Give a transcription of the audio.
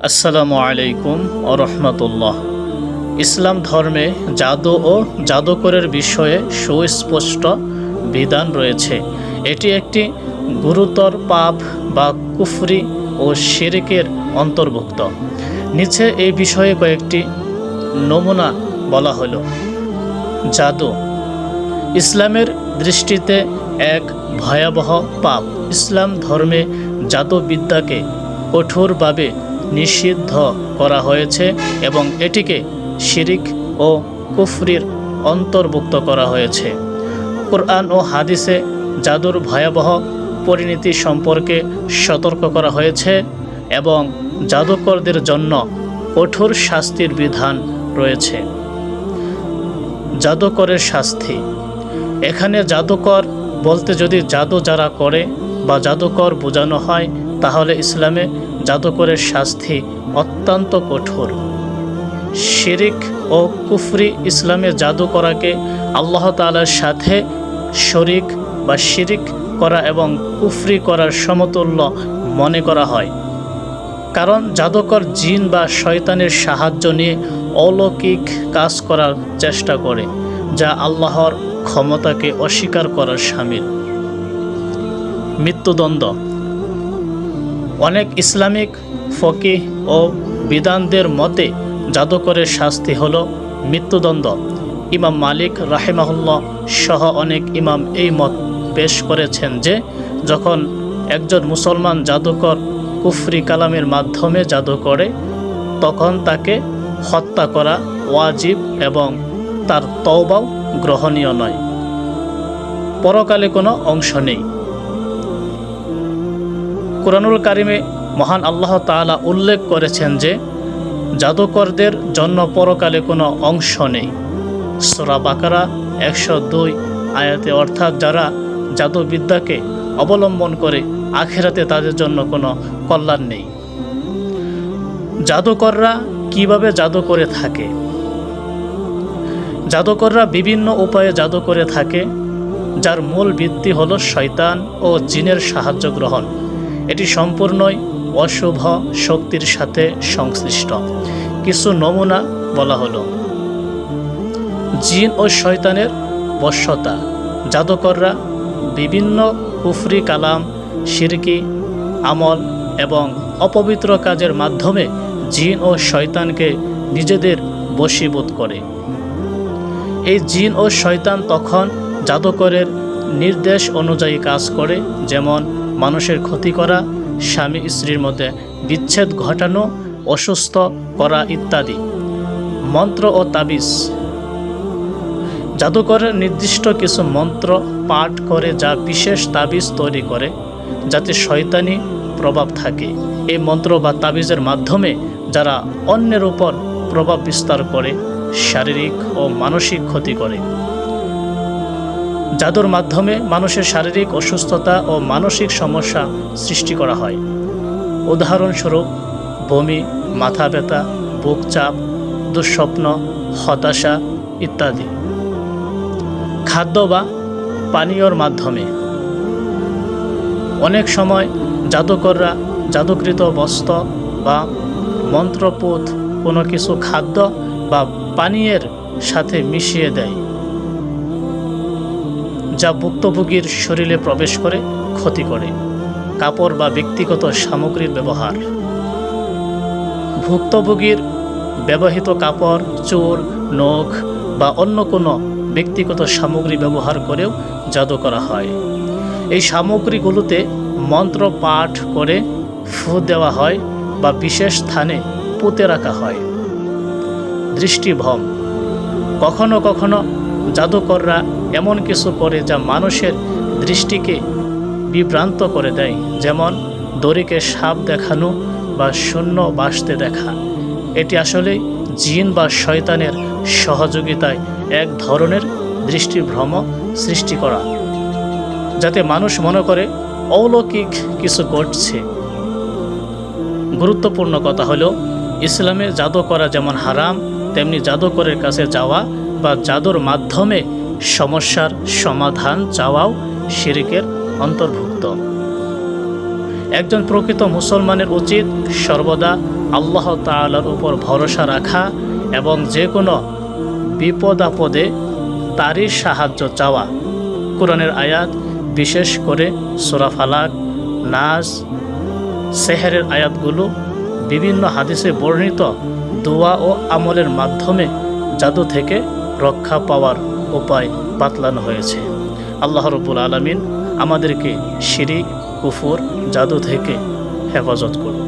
আসসালামু আলাইকুম ও রহমতুল্লাহ। ইসলাম ধর্মে জাদু ও জাদুকরের বিষয়ে সুস্পষ্ট বিধান রয়েছে। এটি একটি গুরুতর পাপ বা কুফরি ও শিরিকের অন্তর্ভুক্ত। নিচে এই বিষয়ে কয়েকটি নমুনা বলা হলো। জাদু। ইসলামের দৃষ্টিতে এক ভয়াবহ পাপ। ইসলাম ধর্মে জাদুবিদ্যাকে কঠোরভাবে নিষিদ্ধ করা হয়েছে এবং এটিকে শিরিক ও কুফরির অন্তর্ভুক্ত করা হয়েছে। কোরআন ও হাদিসে জাদুর ভয়াবহ পরিণতি সম্পর্কে সতর্ক করা হয়েছে এবং জাদুকরদের জন্য কঠোর শাস্তির বিধান রয়েছে। জাদুকরের শাস্তি। এখানে জাদুকর বলতে যদি জাদু যারা করে বা জাদুকর বোঝানো হয় তাহলে ইসলামে জাদুকরের শাস্তি অত্যন্ত কঠোর। শিরিক ও কুফরি ইসলামে জাদু করাকে আল্লাহ তালার সাথে শরিক বা শিরিক করা এবং কুফরি করার সমতুল্য মনে করা হয়। কারণ জাদুকর জিন বা শয়তানের সাহায্য নিয়ে অলৌকিক কাজ করার চেষ্টা করে, যা আল্লাহর ক্ষমতাকে অস্বীকার করার সামিল। মৃত্যুদণ্ড অনেক ইসলামিক ফকি ও বিধানদের মতে জাদুকরের শাস্তি হল মৃত্যুদণ্ড। ইমাম মালিক রাহেমাহুল্লাহ সহ অনেক ইমাম এই মত পেশ করেছেন যে, যখন একজন মুসলমান জাদুকর কুফরি কালামের মাধ্যমে জাদু করে, তখন তাকে হত্যা করা ওয়াজিব এবং তার তওবাও গ্রহণীয় নয়। পরকালে কোনো অংশ নেই। কোরআনুল কারিমে মহান আল্লাহ তাআলা উল্লেখ করেছেন যে, জাদুকরদের জন্য পরকালে কোনো অংশ নেই। সোরা বাকারা একশো দুই আয়াতে, অর্থাৎ যারা জাদুবিদ্যাকে অবলম্বন করে আখেরাতে তাদের জন্য কোনো কল্যাণ নেই। জাদুকররা কীভাবে জাদু করে থাকে? জাদুকররা বিভিন্ন উপায়ে জাদু করে থাকে, যার মূল ভিত্তি হলো শয়তান ও জিনের সাহায্য গ্রহণ। এটি সম্পূর্ণই অশুভ শক্তির সাথে সংশ্লিষ্ট। কিছু নমুনা বলা হলো। জিন ও শয়তানের বশ্যতা জাদুকররা বিভিন্ন কুফরি কালাম শিরকি আমল এবং অপবিত্র কাজের মাধ্যমে জিন ও শয়তানকে নিজেদের বশীভূত করে। এই জিন ও শয়তান তখন জাদুকরের নির্দেশ অনুযায়ী কাজ করে, যেমন মানুষের ক্ষতি করা, স্বামী স্ত্রীর মধ্যে বিচ্ছেদ ঘটানো, অসুস্থ করা ইত্যাদি। মন্ত্র ও তাবিজ। জাদুকরের নির্দিষ্ট কিছু মন্ত্র পাঠ করে যা বিশেষ তাবিজ তৈরি করে, যাতে শয়তানি প্রভাব থাকে। এই মন্ত্র বা তাবিজের মাধ্যমে যারা অন্যের উপর প্রভাব বিস্তার করে, শারীরিক ও মানসিক ক্ষতি করে। জাদুর মাধ্যমে মানুষের শারীরিক অসুস্থতা ও মানসিক সমস্যা সৃষ্টি করা হয়। উদাহরণস্বরূপ, বমি, মাথা ব্যথা, বুক চাপ, দুঃস্বপ্ন, হতাশা ইত্যাদি। খাদ্য বা পানীয়র মাধ্যমে। অনেক সময় জাদুকররা জাদুকৃত বস্ত্র বা মন্ত্রপুত কোনো কিছু খাদ্য বা পানীয়ের সাথে মিশিয়ে দেয়। যা ভুক্তভোগীর শরীরে প্রবেশ করে, ক্ষতি করে। কাপড় বা ব্যক্তিগত সামগ্রীর ব্যবহার। ভুক্তভোগীর ব্যবহৃত কাপড়, চোর, নখ বা অন্য কোনো ব্যক্তিগত সামগ্রী ব্যবহার করেও জাদু করা হয়। এই সামগ্রীগুলোতে মন্ত্র পাঠ করে ফু দেওয়া হয় বা বিশেষ স্থানে পুঁতে রাখা হয়। দৃষ্টিভ্রম কখনো কখনো জাদুকররা এমন কিছু করে যা মানুষের দৃষ্টিকে বিভ্রান্ত করে দেয়, যেমন দড়িকে সাপ দেখানো বা শূন্য বাসতে দেখা। এটি আসলে জিন বা শয়তানের সহযোগিতায় এক ধরনের দৃষ্টিভ্রম সৃষ্টি করা, যাতে মানুষ মনে করে অলৌকিক কিছু ঘটছে। গুরুত্বপূর্ণ কথা হলো, ইসলামে জাদু করা যেমন হারাম, তেমনি জাদুকরের কাছে যাওয়া বা জাদুর মাধ্যমে সমস্যার সমাধান চাওয়াও শিরিকের অন্তর্ভুক্ত। একজন প্রকৃত মুসলমানের উচিত সর্বদা আল্লাহ তাআলার উপর ভরসা রাখা এবং যে কোনো বিপদ আপদে তারই সাহায্য চাওয়া। কোরআনের আয়াত বিশেষ করে সোরাফালাক নাজ সেহেরের আয়াতগুলো বিভিন্ন হাদিসে বর্ণিত দোয়া ও আমলের মাধ্যমে জাদু থেকে রক্ষা পাওয়ার উপায় বাতলানো হয়েছে। আল্লাহ রবুল আলমিন আমাদেরকে শিরিক কুফুর জাদু থেকে হেফাজত করুন।